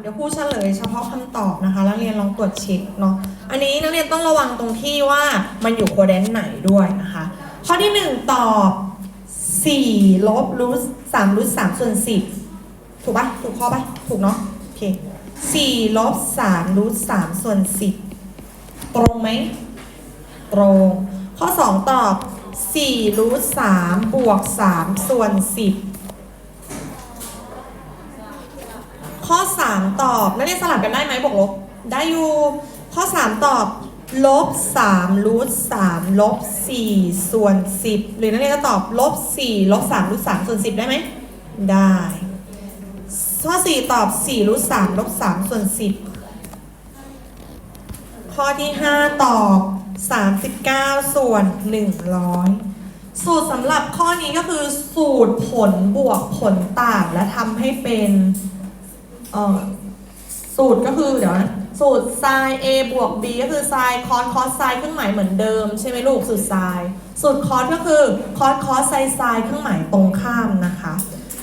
เดี๋ยวพูดเฉลยเฉพาะคำตอบนะคะ แล้วเรียนลองตรวจเช็คเนาะอันนี้นักเรียนต้องระวังตรงที่ว่ามันอยู่โคเดนไหนด้วยนะคะ ข้อที่ 1 ตอบ4ลบรูท3รูท3ส่วน10ถูกปะถูกข้อปะถูกเนาะโอเค4ลบ3รูท3ส่วน10ตรงไหมตรง ข้อ 2 ตอบ4รูท3บวก3ส่วน10 ข้อ 3 ตอบนักเรียนสลับกันได้ไหมบวกลบ ได้อยู่ ข้อ 3 ตอบลบ3รูท3ลบ4ส่วน 10 หรือนักเรียนจะตอบลบ4ลบ3รูท3ส่วน 10 ได้ไหม ได้ ข้อ 4 ตอบ4รูท3ลบ3ส่วน 10 ข้อที่ 5 ตอบ 39 ส่วน 100 สูตรสำหรับข้อนี้ก็คือสูตรผลบวกผลต่างและทำให้เป็น เอ่อสูตรก็คือเดี๋ยวนะสูตร sin a บวก b ก็คือ sin cos cos sin เครื่องหมายเหมือนเดิม ใช่ไหมลูกสูตร sin สูตร cos ก็คือ cos cos sin sin เครื่องหมายตรงข้ามนะคะ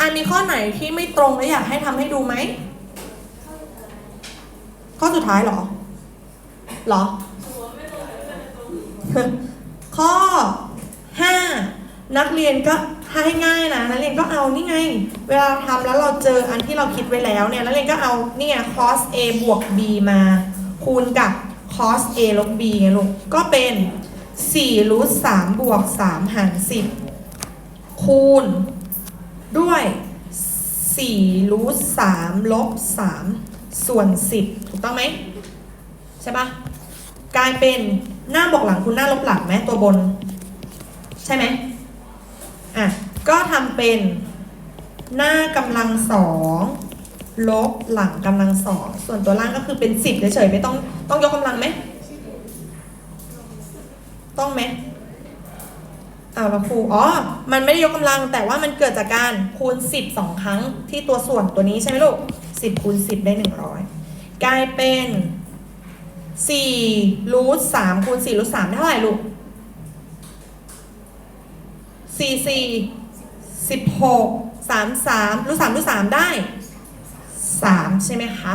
อันมีข้อไหนที่ไม่ตรงและอยากให้ทำให้ดูไหมข้อสุดท้ายเหรอเหรอ ข้อ5 นักเรียนก็ให้ง่ายนะนักเรียนก็เอานี่ไง เวลาทำแล้วเราเจออันที่เราคิดไว้แล้วเนี่ยนักเรียนก็เอานี่ไง cos a บวก b มา คูณกับ cos a ลบ b ไงลูกก็เป็น4รูท3บวก3หาร10คูณ ด้วย4รูท3ลบ3ส่วน10ถูกต้องไหมใช่ปะกลายเป็นหน้าบวกหลังคูณหน้าลบหลังไหมตัวบน ใช่ไหม อะก็ทำเป็นหน้ากำลังสองลบหลังกำลังสองส่วนตัวล่างก็คือเป็นสิบเฉยๆไม่ต้องต้องยกกำลังไหมต้องไหมอ้าวแล้วครูอ๋อ มันไม่ได้ยกกำลังแต่ว่ามันเกิดจากการคูณสิบสองครั้งที่ตัวส่วนตัวนี้ใช่ไหมลูกสิบคูณสิบได้หนึ่งร้อยกลายเป็นสี่รูทสามคูณสี่รูทสามได้เท่าไหร่ลูก สี่สี่สิบหกสามสามรูทสามรูทสามได้สามใช่ไหมคะ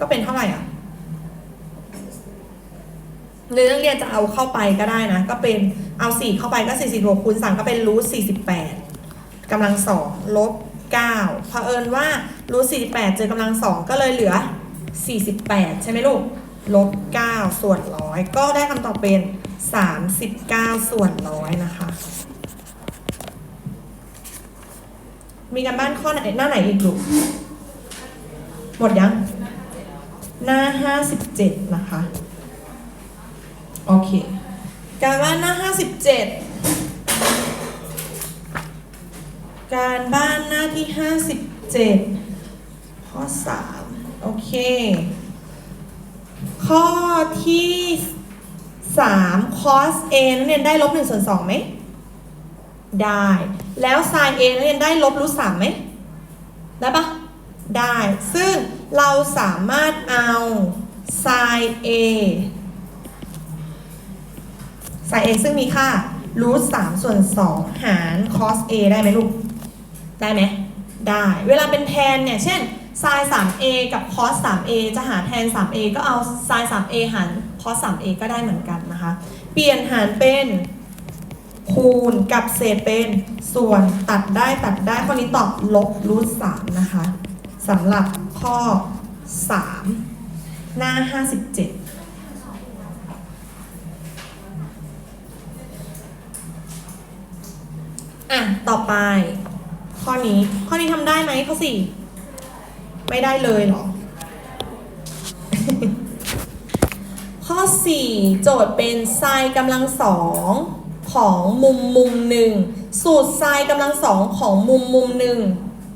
ก็เป็นเท่าไหร่อะหรือนักเรียนจะเอาเข้าไปก็ได้นะ ก็เป็นเอาสี่เข้าไปก็สี่สิบหกคูณสามก็เป็นรูทสี่สิบแปดกำลังสองลบเก้าเผอิญว่ารูทสี่สิบแปดเจอกำลังสองก็เลยเหลือสี่สิบแปดใช่ไหมลูกลบเก้าส่วนร้อยก็ได้คำตอบเป็นสามสิบเก้าส่วนร้อยนะคะ มีการบ้านข้อไหนหน้าไหนอีกลูกหมดยัง หน้าห้าสิบเจ็ดนะคะ โอเค การบ้านหน้าห้าสิบเจ็ดการบ้านหน้าที่ห้าสิบเจ็ดข้อสามโอเค ข้อที่สาม cos a นักเรียนได้ลบหนึ่งส่วนสองไหม ได้ แล้ว sin a นักเรียนได้ลบรูทสามไหมได้ปะได้ ซึ่งเราสามารถเอา sin a sin a ซึ่งมีค่ารูทสามส่วนสองหาร cos a ได้ไหมลูก ได้ไหม ได้ เวลาเป็นแทนเนี่ย เช่น sin 3a กับ cos 3a จะหาแทน 3a ก็เอา sin 3a หาร cos 3a ก็ได้เหมือนกันนะคะ เปลี่ยนหารเป็น คูณกับเศษเป็นส่วนตัดได้ตัดได้ข้อนี้ตอบลบรูท3นะคะสำหรับข้อ 3 หน้า 57อะ ต่อไป ข้อนี้ ข้อนี้ทำได้ไหมข้อสี่ไม่ได้เลยเหรอ ข้อ 4 โจทย์เป็นไซน์กำลังสอง ของมุมมุมหนึ่ง สูตรไซน์กำลังสองของมุมมุมหนึ่ง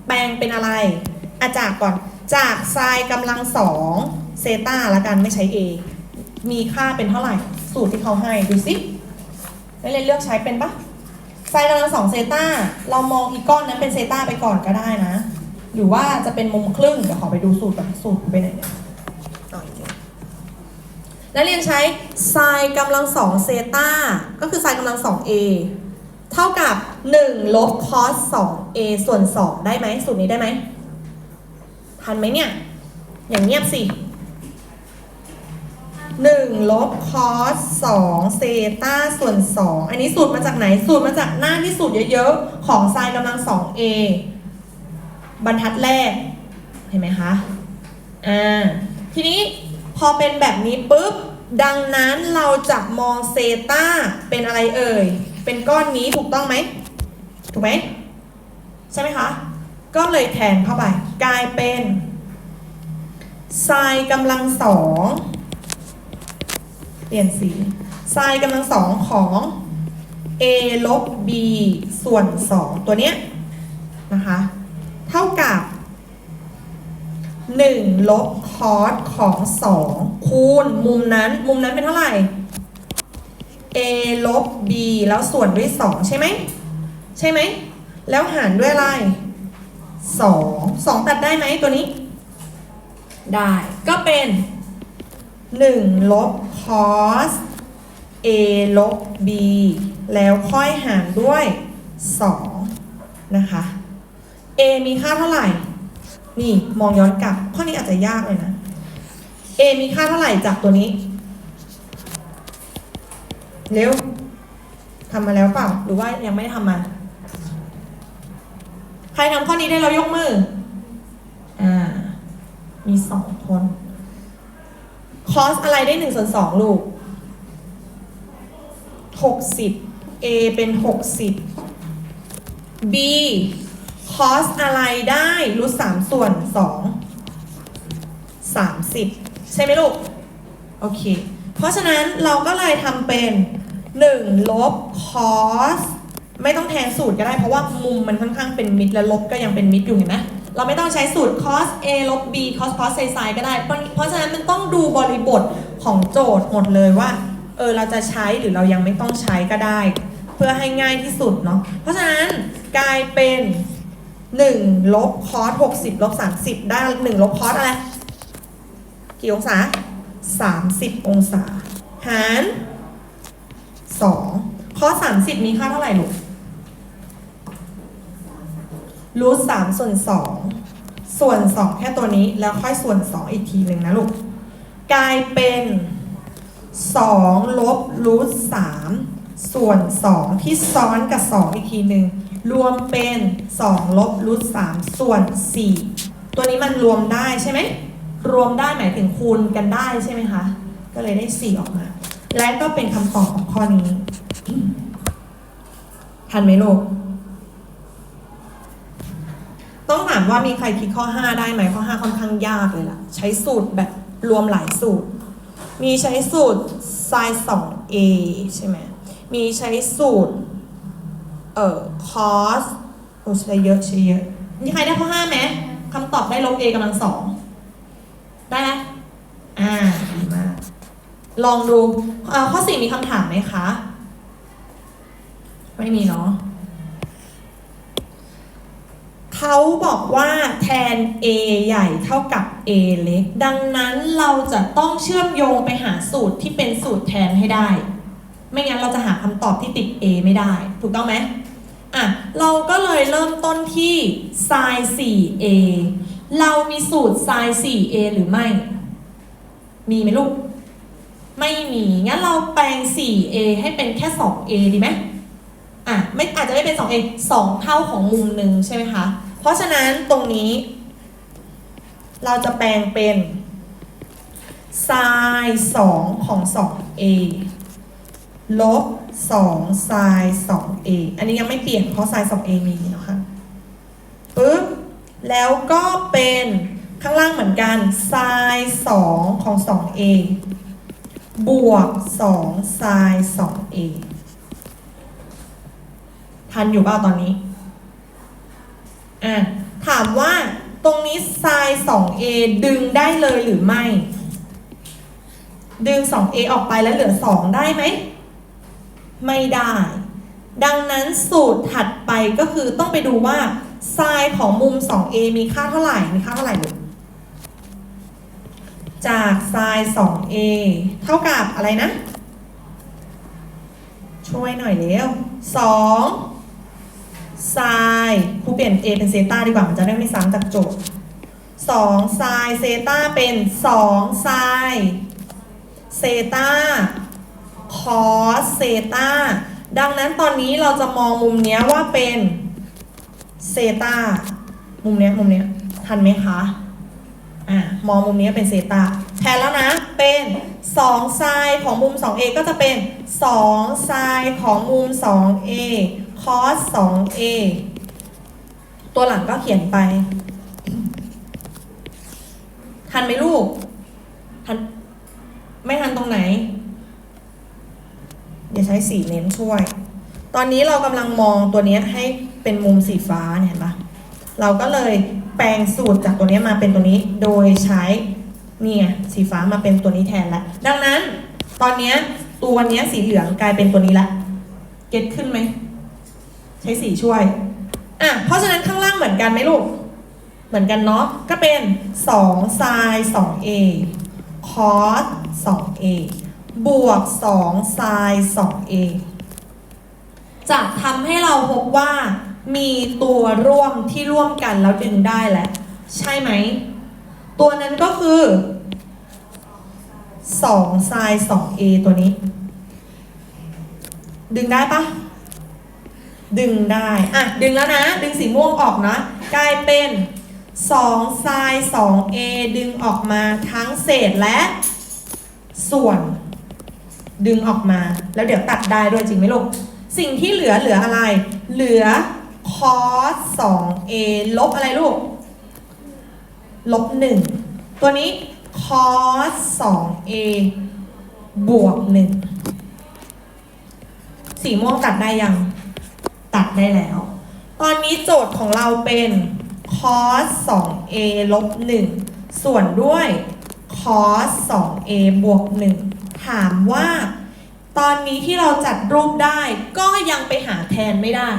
แปลงเป็นอะไรอาจากก่อน จากไซน์กำลังสองเซตาละกันไม่ใช้ A มีค่าเป็นเท่าไหร่ สูตรที่เขาให้ดูสินักเรียเลือกใช้เป็นปะไซน์กำลังสองเซตาเรามองอีกก้อนนั้นเป็นเซตาไปก่อนก็ได้นะ หรือว่าจะเป็นมุมครึ่ง เดี๋ยวขอไปดูสูตรก่อนสูตรไปไหนเนี่ย นักเรียนใช้ไซน์กำลังสองเซตาก็คือไซน์กำลังสอง a เท่ากับ 1 ลบคอส2 a ส่วน 2 ได้ไหมสูตรนี้ได้ไหม ทันไหมเนี่ย อย่างเงียบสิหนึ่งลบคอสสองเซตาส่วนสองอันนี้สูตรมาจากไหน สูตรมาจากหน้าที่สูตรเยอะๆ ของไซน์กำลังสอง a บรรทัดแรก เห็นไหมคะ อ่า ทีนี้พอเป็นแบบนี้ปุ๊บ ดังนั้นเราจะมองเซตาเป็นอะไรเอ่ย เป็นก้อนนี้ถูกต้องไหม ถูกไหมใช่ไหมคะ ก็เลยแทนเข้าไป กลายเป็นไซน์กำลังสองเปลี่ยนสีไซน์กำลังสองของ a ลบ b ส่วน 2 ตัวเนี้ยนะคะ 1 ลบคอสของ 2 คูณมุมนั้น มุมนั้นเป็นเท่าไหร่ a ลบ b แล้วส่วนด้วย 2 ใช่ไหม ใช่ไหม แล้วหารด้วยอะไร2 2 ตัดได้ไหมตัวนี้ ได้ก็เป็น 1 ลบคอส a ลบ b แล้วค่อยหารด้วย 2 นะคะ a มีค่าเท่าไหร่ นี่มองย้อนกลับ ข้อนี้อาจจะยากเลยนะ a มีค่าเท่าไหร่จากตัวนี้ เร็วทำมาแล้วเปล่า หรือว่ายังไม่ได้ทำมา ใครทำข้อนี้ได้เรายกมือ อ่า มีสองคน คอสอะไรได้หนึ่งส่วนสองลูกหกสิบ A เป็นหกสิบ B คอสอะไรได้รูทสามส่วนสองสามสิบใช่ไหมลูก โอเค เพราะฉะนั้นเราก็เลยทำเป็นหนึ่งลบคอสไม่ต้องแทนสูตรก็ได้เพราะว่ามุมมันค่อนข้างเป็นมิดและลบก็ยังเป็นมิดอยู่เห็นไหมเราไม่ต้องใช้สูตร cos a ลบ b cos cos ไซไซก็ได้ เพราะฉะนั้นมันต้องดูบริบทของโจทย์หมดเลยว่า เออเราจะใช้หรือเรายังไม่ต้องใช้ก็ได้ เพื่อให้ง่ายที่สุดเนาะ เพราะฉะนั้นกลายเป็น 1 ลบคอส60 ลบ 30 ได้ 1 ลบคอสอะไร กี่องศา 30 องศา หาร 2 คอส 30 มีค่าเท่าไหร่ลูกรูท3ส่วน2ส่วน2แค่ตัวนี้แล้วค่อยส่วน2อีกทีหนึ่งนะลูก กลายเป็น2ลบรูท3ส่วน2ที่ซ้อนกับ2อีกทีหนึ่ง รวมเป็น2ลบรูท3ส่วน 4 ตัวนี้มันรวมได้ใช่ไหม รวมได้หมายถึงคูณกันได้ใช่ไหมคะ ก็เลยได้ 4 ออกมา และก็เป็นคำตอบของข้อนี้ ทันไหมลูก ต้องถามว่ามีใครคิดข้อ 5 ได้ไหมข้อ 5 ค่อนข้างยากเลยล่ะ ใช้สูตรแบบรวมหลายสูตร มีใช้สูตร sin 2 a ใช่ไหม มีใช้สูตร เอ่อ cos โอ้ใช้เยอะใช้เยอะมีใครได้ข้อ5ไหมคำตอบได้ลบ a กำลังสองได้ไหมอ่าดีมากลองดูเอ่อข้อ4มีคำถามไหมคะ ไม่มีเนาะเขาบอกว่าแทน a ใหญ่เท่ากับ a เล็ก ดังนั้นเราจะต้องเชื่อมโยงไปหาสูตรที่เป็นสูตรแทนให้ได้ ไม่งั้นเราจะหาคำตอบที่ติด a ไม่ได้ ถูกต้องไหม อะเราก็เลยเริ่มต้นที่ sin 4a เรามีสูตร sin 4a หรือไม่ มีไหมลูก ไม่มี งั้นเราแปลง 4a ให้เป็นแค่ 2a ดีไหมอะไม่อาจจะไม่เป็น 2a 2 เท่าของมุมหนึ่งใช่ไหมคะ เพราะฉะนั้นตรงนี้ เราจะแปลงเป็น sin 2 ของ 2a ลบ2 sin 2a อันนี้ยังไม่เปลี่ยนเพราะ sin 2a มีเนาะคะปึ๊บแล้วก็เป็นข้างล่างเหมือนกัน sin 2ของ 2a บวก2 sin 2a ทันอยู่เปล่าตอนนี้อะถามว่าตรงนี้ sin 2a ดึงได้เลยหรือไม่ ดึง 2a ออกไปแล้วเหลือ 2 ได้ไหม ไม่ได้ ดังนั้นสูตรถัดไปก็คือต้องไปดูว่า sin ของมุม 2a มีค่าเท่าไหร่ มีค่าเท่าไหร่ลูกจาก sin 2a เท่ากับอะไรนะ ช่วยหน่อยเร็ว2 sin ครูเปลี่ยน a เป็นเซตาดีกว่า มันจะได้ไม่ซ้ำจากโจทย์2ไซน์เซตาเป็น2ไซน์เซตา คอสเซตาดังนั้นตอนนี้เราจะมองมุมนี้ว่าเป็นเซตามุมนี้มุมนี้ทันไหมคะอะมองมุมนี้เป็นเซตาแทนแล้วนะ เป็น2ไซน์ของมุม 2a ก็จะเป็น2ไซน์ของมุม 2a cos 2a ตัวหลังก็เขียนไป ทันไหมลูก ทัน ไม่ทันตรงไหน เดี๋ยวใช้สีเน้นช่วย ตอนนี้เรากำลังมองตัวนี้ให้เป็นมุมสีฟ้าเนี่ยเห็นปะเราก็เลยแปลงสูตรจากตัวนี้มาเป็นตัวนี้โดยใช้เนี่ยสีฟ้ามาเป็นตัวนี้แทนละ ดังนั้น ตอนนี้ตัวนี้สีเหลืองกลายเป็นตัวนี้ละเก็ตขึ้นไหมใช้สีช่วยอะเพราะฉะนั้นข้างล่างเหมือนกันไหมลูก เหมือนกันเนาะก็เป็น2 sin 2a cos 2a บวก2 sin 2a จะทำให้เราพบว่า มีตัวร่วมที่ร่วมกันแล้วดึงได้แหละ ใช่ไหม ตัวนั้นก็คือ2 sin 2a ตัวนี้ ดึงได้ปะดึงได้ อะ ดึงแล้วนะ ดึงสีม่วงออกนะ กลายเป็น2 sin 2a ดึงออกมาทั้งเศษและส่วน ดึงออกมาแล้วเดี๋ยวตัดได้ด้วยจริงไหมลูก สิ่งที่เหลือเหลืออะไร เหลือ cos 2a ลบอะไรลูก ลบ 1 ตัวนี้ cos 2a บวก 1 สีม่วงตัดได้ยัง ตัดได้แล้ว ตอนนี้โจทย์ของเราเป็น cos 2a ลบ 1 ส่วนด้วย cos 2a บวก 1 ถามว่า ตอนนี้ที่เราจัดรูปได้ ก็ยังไปหาแทนไม่ได้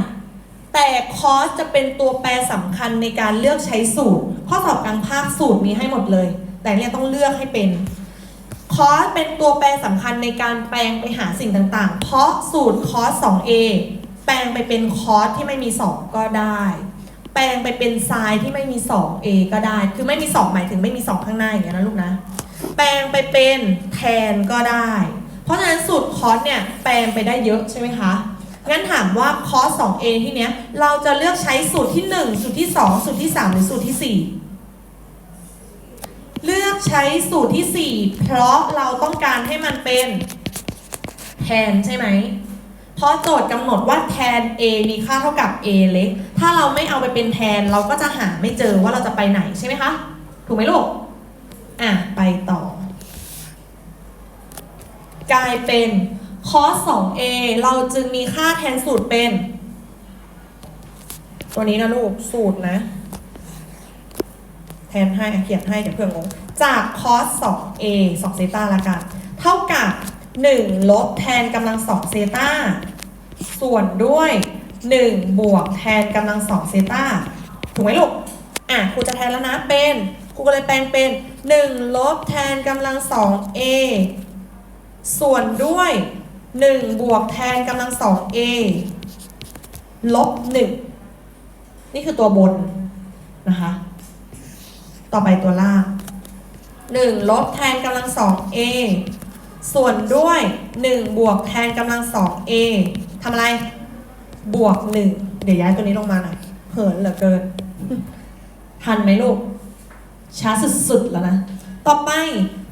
แต่ cos จะเป็นตัวแปรสำคัญในการเลือกใช้สูตร ข้อสอบกลางภาคสูตรมีให้หมดเลย แต่เนี่ยต้องเลือกให้เป็นคอสเป็นตัวแปรสำคัญในการแปลงไปหาสิ่งต่างๆ เพราะสูตรคอส 2a แปลงไปเป็นคอสที่ไม่มี 2 ก็ได้ แปลงไปเป็นไซน์ที่ไม่มี 2a ก็ได้ คือไม่มี 2 หมายถึงไม่มี 2 ข้างหน้าอย่างเงี้ยนะลูกนะ แปลงไปเป็นแทนก็ได้ เพราะฉะนั้นสูตรคอสเนี่ยแปลงไปได้เยอะใช่ไหมคะ งั้นถามว่าคอส 2a ที่เนี้ยเราจะเลือกใช้สูตรที่ 1 สูตรที่ 2 สูตรที่ 3 หรือสูตรที่ 4 เลือกใช้สูตรที่ 4 เพราะเราต้องการให้มันเป็นแทนใช่ไหมเพราะโจทย์กำหนดว่าแทน a มีค่าเท่ากับ a เล็ก ถ้าเราไม่เอาไปเป็นแทนเราก็จะหาไม่เจอว่าเราจะไปไหนใช่ไหมคะ ถูกไหมลูก อะ ไปต่อ กลายเป็น cos 2a เราจึงมีค่าแทนสูตรเป็น ตัวนี้นะลูก สูตรนะ แทนให้เขียนให้เดี๋ยวเพื่อนงง จาก cos 2a 2เซตาละกัน เท่ากับ 1 ลบแทนกำลัง 2 เซตาส่วนด้วย 1 บวกแทนกำลัง 2 เซตาถูกไหมลูก อะครูจะแทนแล้วนะเป็นครูก็เลยแปลงเป็น 1 ลบแทนกำลัง 2a ส่วนด้วย 1 บวกแทนกำลัง 2a ลบ 1 นี่คือตัวบนนะคะ ต่อไปตัวล่าง 1 ลบแทนกำลัง 2a ส่วนด้วย 1 บวกแทนกำลัง 2a ทำอะไร บวก 1 เดี๋ยวย้ายตัวนี้ลงมาหน่อยเหินเหลือเกิน ทันไหมลูก ช้าสุดๆแล้วนะ ต่อไป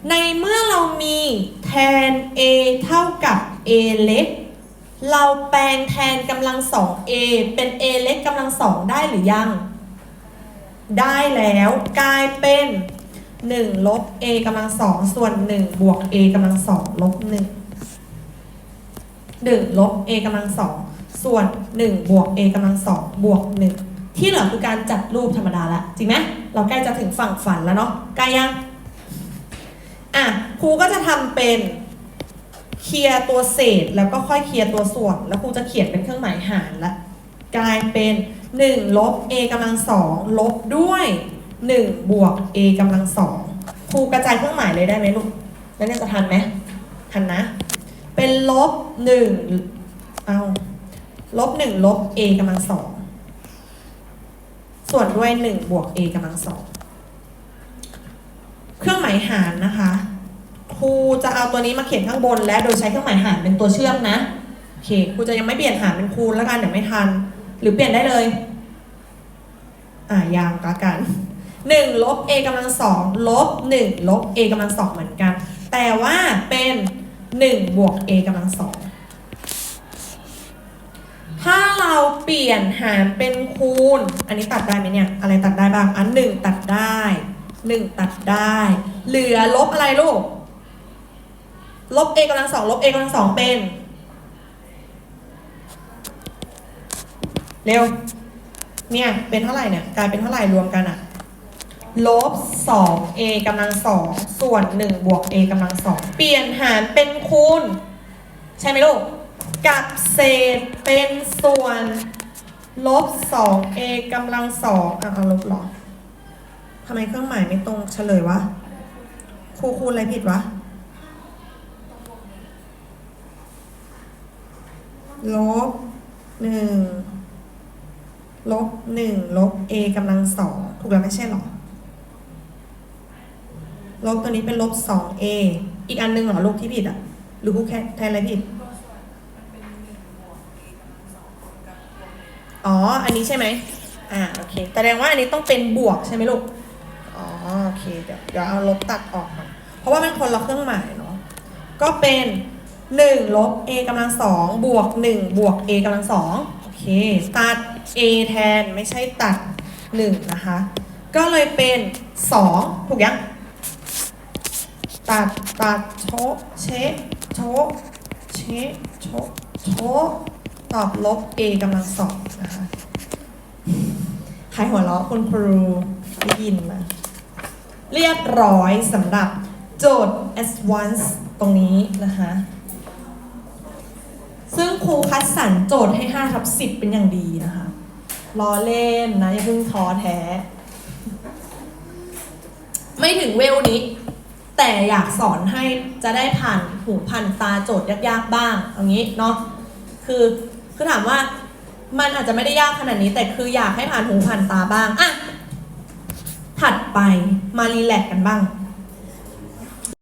ในเมื่อเรามีแทน a เท่ากับ a เล็ก เราแปลงแทนกำลัง 2a เป็น a เล็กกำลัง2ได้หรือยัง ได้แล้วกลายเป็น1ลบ a กำลังสองส่วน1บวก a กำลังสองลบ1 1ลบ a กำลังสองส่วน1บวก a กำลังสองบวก1ที่เหลือคือการจัดรูปธรรมดาละจริงไหม เราใกล้จะถึงฝั่งฝันแล้วเนาะใกล้ยังอะครูก็จะทำเป็นเคลียร์ตัวเศษแล้วก็ค่อยเคลียร์ตัวส่วน แล้วครูจะเขียนเป็นเครื่องหมายหารละกลายเป็น1ลบ a กำลังสองลบด้วย1บวก a กำลังสองครูกระจายเครื่องหมายเลยได้ไหมลูกแล้วเนี่ยจะทันไหมทันนะ เป็นลบ1เอาลบ1ลบ a กำลังสอง ส่วนด้วย1บวก a กำลังสองเครื่องหมายหารนะคะครูจะเอาตัวนี้มาเขียนข้างบน และโดยใช้เครื่องหมายหารเป็นตัวเชื่อมนะโอเคครูจะยังไม่เปลี่ยนหารเป็นคูณแล้วกันเดี๋ยวไม่ทัน หรือเปลี่ยนได้เลย อ่ายังละกันหนึ่งลบ a กำลังสองลบหนึ่งลบ a กำลังสองเหมือนกัน แต่ว่าเป็นหนึ่งบวก a กำลังสอง เปลี่ยนหารเป็นคูณ อันนี้ตัดได้ไหมเนี่ย อะไรตัดได้บ้าง อันหนึ่งตัดได้หนึ่งตัดได้ เหลือลบอะไรลูก ลบ a กำลังสองลบ a กำลังสองเป็น เร็ว เนี่ย เป็นเท่าไหร่เนี่ย กลายเป็นเท่าไหร่รวมกันอะลบ 2a กำลังสองส่วน 1 บวก a กำลังสองเปลี่ยนหารเป็นคูณ ใช่ไหมลูก กับเศษเป็นส่วนลบ 2a กำลังสองอะเอาลบหรอทำไมเครื่องหมายไม่ตรงเฉลยวะ ครูคูณอะไรผิดวะ ลบหนึ่งลบหนึ่งลบ a กำลังสองถูกแล้วไม่ใช่หรอ ลบตัวนี้เป็นลบสอง a อีกอันหนึงเหรอ ลูกที่ผิดอะ หรือครูแค่แทนอะไรผิด อ๋อ อันนี้ใช่ไหมอ่า โอเค แสดงว่าอันนี้ต้องเป็นบวกใช่ไหมลูก อ๋อ โอเค เดี๋ยวเดี๋ยวเอาลบตัดออกก่อนเพราะว่ามันคนละเครื่องหมายเนาะ ก็เป็น1ลบ a กำลังสองบวก1บวก a กำลังสองโอเค ตัด a แทนไม่ใช่ตัด 1 นะคะ ก็เลยเป็น 2 ถูกยัง ตัด ตัด โช เช โช เช โช โช ตอบลบ a กำลังสองนะคะใครหัวเราะคุณครูได้ยินมาเรียบร้อยสำหรับโจทย์ advance ตรงนี้นะคะ ซึ่งครูคัดสรรโจทย์ให้5ทับ10 เป็นอย่างดีนะคะรอเล่นนะอย่าเพิ่งท้อแท้ ไม่ถึงเวลนี้ แต่อยากสอนให้จะได้ผ่านหูผ่านตาโจทย์ยากๆบ้าง เอางี้เนาะคือ คือถามว่ามันอาจจะไม่ได้ยากขนาดนี้ แต่คืออยากให้ผ่านหูผ่านตาบ้าง อะ ถัดไปมารีแลกกันบ้าง